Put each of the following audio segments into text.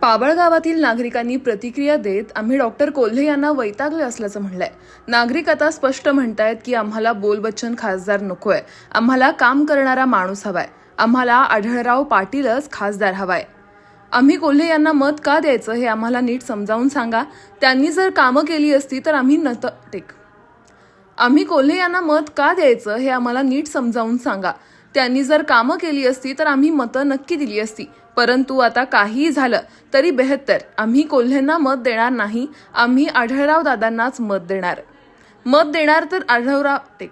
पाबळ गावातील नागरिकांनी प्रतिक्रिया देत आम्ही डॉक्टर कोल्हे यांना वैतागले असल्याचं म्हणलंय. नागरिक आता स्पष्ट म्हणतायत की आम्हाला बोलबच्चन खासदार नकोय. आम्हाला काम करणारा माणूस हवाय. आम्हाला आढळराव पाटीलच खासदार हवाय. आम्ही कोल्हे यांना मत का द्यायचं हे आम्हाला नीट समजावून सांगा. त्यांनी जर कामं केली असती तर आम्ही नत टेक आम्ही कोल्हे यांना मत का द्यायचं हे आम्हाला नीट समजावून सांगा. त्यांनी जर कामं केली असती तर आम्ही मतं नक्की दिली असती. परंतु आता काहीही झालं तरी बेहत्तर. आम्ही कोल्हेंना मत देणार नाही. आम्ही आढळराव दादांनाच मत देणार. मत देणार तर आढळराव टेक.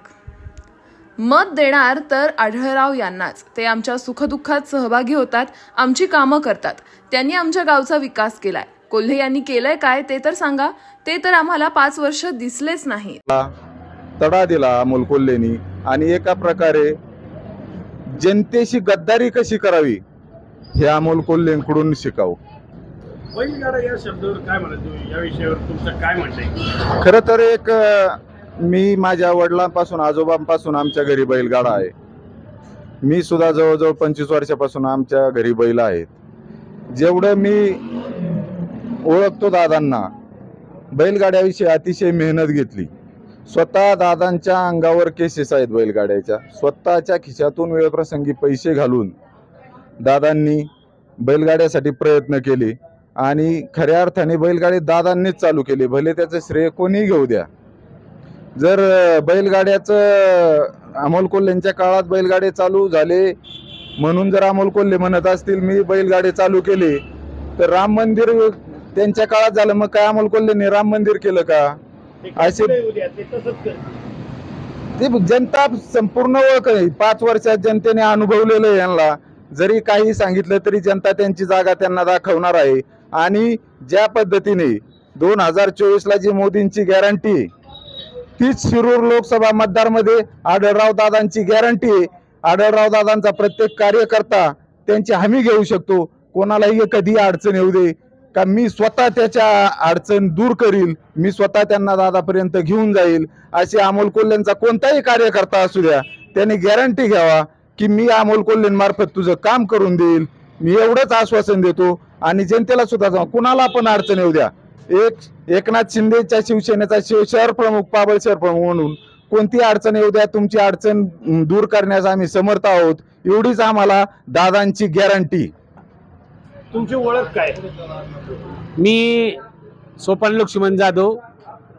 मत देणार तर आढळराव यांनाच. ते आमच्या सुखदुःखात सहभागी होतात आमची कामं करतात. त्यांनी आमच्या गावचा विकास केलाय. कोल्हे यांनी केलंय काय ते तर सांगा. ते तर आम्हाला पाच वर्ष दिसलेच नाही. तडा दिला अमोल कोल्हेनी आणि एका प्रकारे जनतेशी गद्दारी कशी करावी? हे अमोल कोल्हेंकडून शिकावं. बैलगाडा या शब्दावर काय म्हणत तुम्ही या विषयावर तुमचं काय म्हणणं आहे? खरं तर एक मी माझ्या वडिलांपासून आजोबांपासून आमच्या घरी बैलगाडा आहे. मी सुद्धा जवळजवळ पंचवीस वर्षापासून आमच्या घरी बैल आहेत. जेवढं मी ओळखतो दादांना बैलगाड्याविषयी अतिशय मेहनत घेतली. स्वतः दादांच्या अंगावर केसेस आहेत बैलगाड्याच्या. स्वतःच्या खिशातून वेळप्रसंगी पैसे घालून दादांनी बैलगाड्यासाठी प्रयत्न केले आणि खऱ्या अर्थाने बैलगाडी दादांनीच चालू केली. भले त्याचं श्रेय कोणी घेऊ द्या. जर बैलगाड्याचं अमोल कोल्हेंच्या काळात बैलगाडे चालू झाले म्हणून जर अमोल कोल्हे म्हणत असतील मी बैलगाडे चालू केले तर राम मंदिर त्यांच्या काळात झालं. मग काय अमोल कोल्हेंनी राम मंदिर केलं का? असे- ते जनता संपूर्ण ओळख पाच वर्षात जनतेने अनुभवलेलं यांना. जरी काही सांगितलं तरी जनता त्यांची जागा त्यांना दाखवणार आहे. आणि ज्या पद्धतीने दोन हजार चोवीसला जी मोदींची गॅरंटी आहे तीच शिरूर लोकसभा मतदारमध्ये आढळराव दादांची गॅरंटी आहे आढळराव दादांचा प्रत्येक कार्यकर्ता त्यांची हमी घेऊ शकतो. कोणालाही कधी अडचण येऊ दे. का मी स्वतः त्याच्या अडचण दूर करील मी स्वतः त्यांना दादापर्यंत घेऊन जाईल. असे अमोल कोल्ह्यांचा कोणताही कार्यकर्ता असू द्या त्यांनी गॅरंटी घ्यावा. की मी अमोल कोल्हेंमार्फत तुझं काम करून देईल. मी एवढंच आश्वासन देतो. आणि जनतेला सुद्धा सांगतो, कुणाला पण अडचण येऊ द्या. एक एकनाथ शिंदेच्या शिवसेनेचा शिव शहर प्रमुख पाबळ शहर प्रमुख म्हणून कोणती अडचण येऊ द्या तुमची अडचण दूर करण्यास आम्ही समर्थ आहोत. एवढीच आम्हाला दादांची गॅरंटी. तुमची ओळख काय? मी सोपान लक्ष्मण जाधव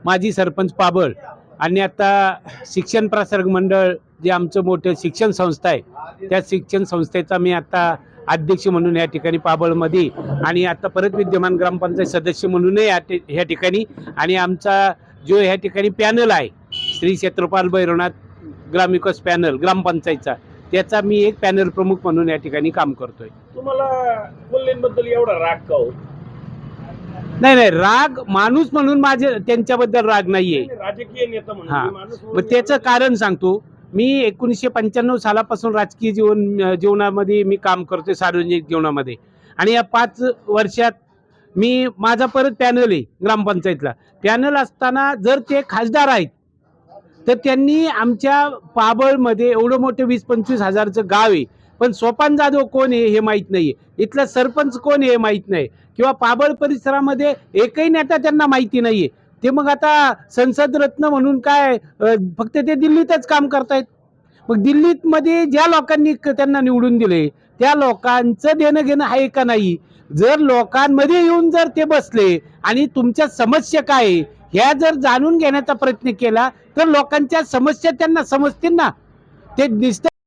माजी सरपंच पाबळ. आणि आता शिक्षण प्रसारक मंडळ जे आमचं मोठं शिक्षण संस्था आहे त्या शिक्षण संस्थेचा मी आता अध्यक्ष म्हणून या ठिकाणी पाबळमध्ये आणि आता परत विद्यमान ग्रामपंचायत सदस्य म्हणूनही या ह्या ठिकाणी आणि आमचा जो ह्या ठिकाणी पॅनल आहे श्री क्षेत्रपाल भैरवनाथ ग्रामविकास पॅनल ग्रामपंचायतचा त्याचा मी एक पॅनल प्रमुख म्हणून या ठिकाणी काम करतोय. तुम्हाला एवढा राग का हो? नाही नाही राग माणूस म्हणून माझे त्यांच्याबद्दल राग नाहीये. राजकीय नेता म्हणून हा. मग त्याचं कारण सांगतो. मी एकोणीसशे पंच्याण्णव सालापासून राजकीय जीवन जीवनामध्ये मी काम करतोय सार्वजनिक जीवनामध्ये. आणि या पाच वर्षात मी माझा परत पॅनल आहे ग्रामपंचायतला. पॅनल असताना जर ते खासदार आहेत तर त्यांनी आमच्या पाबळमध्ये एवढं मोठं वीस पंचवीस हजारचं गाव आहे. पण सोपान जाधव कोण आहे हे माहीत नाही इथला सरपंच कोण आहे हे माहीत नाही. किंवा पाबळ परिसरामध्ये एकही नेता त्यांना माहिती नाहीये. ते मग आता संसद रत्न म्हणून काय फक्त ते दिल्लीतच काम करतायत. मग दिल्लीतमध्ये ज्या लोकांनी क- त्यांना निवडून दिले त्या लोकांचं देणं घेणं आहे का नाही? जर लोकांमध्ये येऊन जर ते बसले आणि तुमच्या समस्या काय आहे, ह्या जर जाणून घेण्याचा प्रयत्न केला तर लोकांच्या समस्या त्यांना समजतील ना. ते दिसत